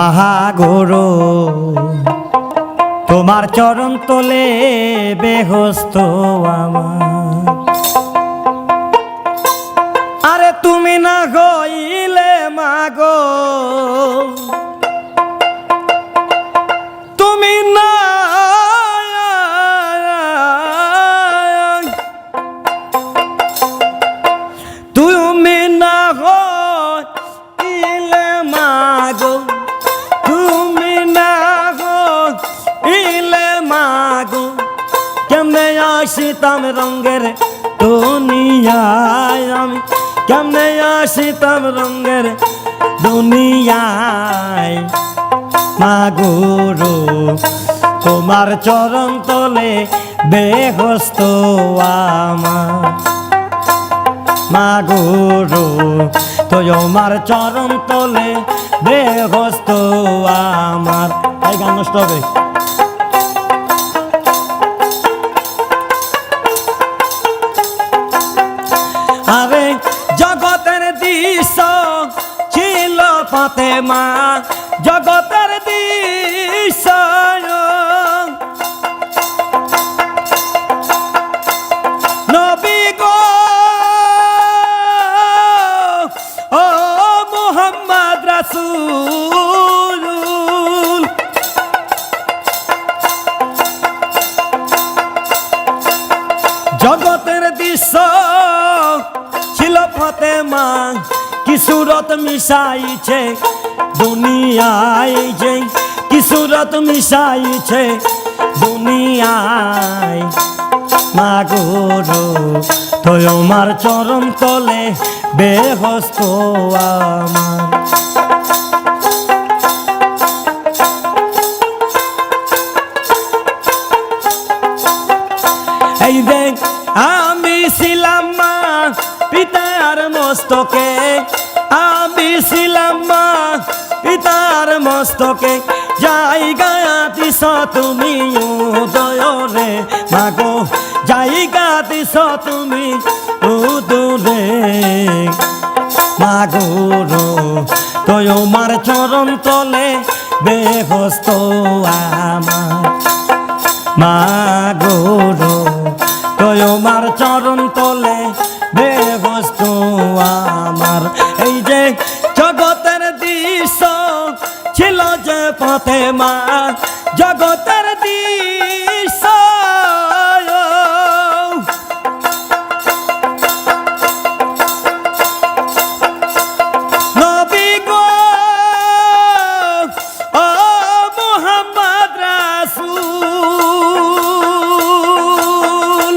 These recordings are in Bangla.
মহাগুরু তোমার চরণ তোলে বেহস্ত আমার। আরে তুমি না গইলে মাগো আসিতাম রঙ্গের দুনিয়ায় আমি। কেমনে আসিতাম রঙ্গের দুনিয়ায়? মাগুরু তোমার চরণ তলে বেহস্ত আমার। মাগুরু তোমার চরণ তলে বেহস্ত আমার। এই গান নষ্ট হবে। দৃশ্য ছিল পাতে মা জগতের দৃশ্য নবী গো ও মোহাম্মদ রাসূল। জগতের দৃশ্য কি সুরত মিশাইছে দুনিয়ায় যে, কি সুরত মিশাইছে দুনিয়ায়? মাগুরু তুই আমার চরণ তলে বেহস্ত আমার। এই দেখ আমি ছিলাম মা, পিতার মস্তকে। আমি ছিলাম পিতার মস্তকে। যাই জায়গা দিস তুমি উদয় রে মাগো জায়গা দিস তুমি উদরে তোয় মার চরণ তলে, বেহস্ত আমার। তোয় মার চরণ তলে, বেহস্ত আমার। পথে মা জগতের রাসূল।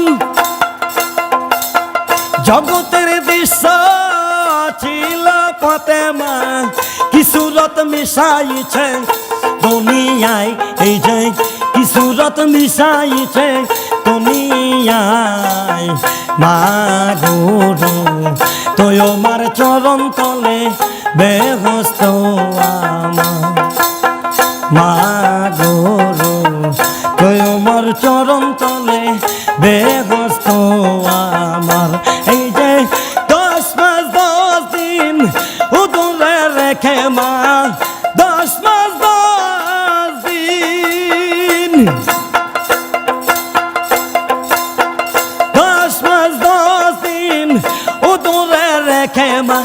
জগতের দৃশ্য ছিল পথে মা কি সুরত মিশাইছে দুনিয়ায়। এই যে কি মিশাইছে দুনিয়ায়। মা গুরু তোয় আমার চরণ তলে বেহস্ত আমার। মা দশ মাস, দশ দিন মা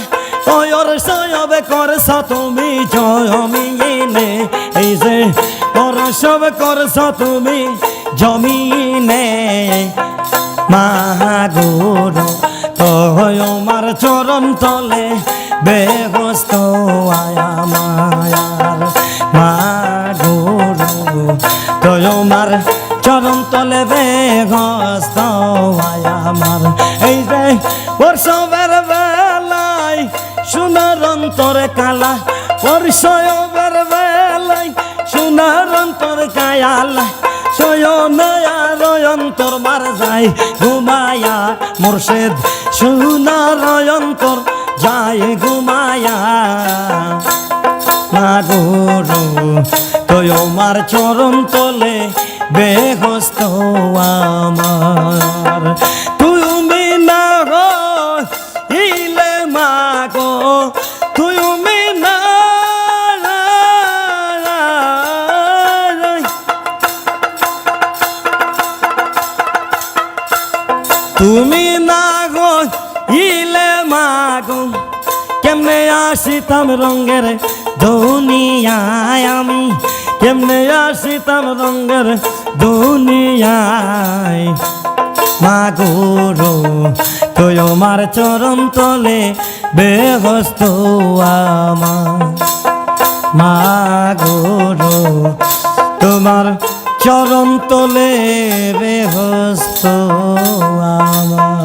করছ তুমি, জমিনে। এই যে ওর সব করছ তুমি, জমিনে। মাগুরু তো আমার চরণ তলে, বেহস্ত আয়া মায়ার সবের বেলায়, সোনার অন্তরে কালা ওর সয়বের বেলায়, সোনার অন্তর কায়ালা সয়নয়ার অন্তর মার যায়, ঘুমায়া মুর্শেদ, সোনার অন্তর যায়, ঘুমায়া। না তুই আমার চরণ তলে, বেহস্ত আমার। মাগো তুমি না তুমি না গো ইলে মাগো, কেমনে আসিতাম রঙ্গের দুনিয়ায় আমি? কেমনে আসিতাম রঙ্গের দুনিয়ায়? মাগুরো তুই আমার চরম তলে বেহস্ত আমার। মাগুরো তোমার চরণ তলে বেহস্ত আমার।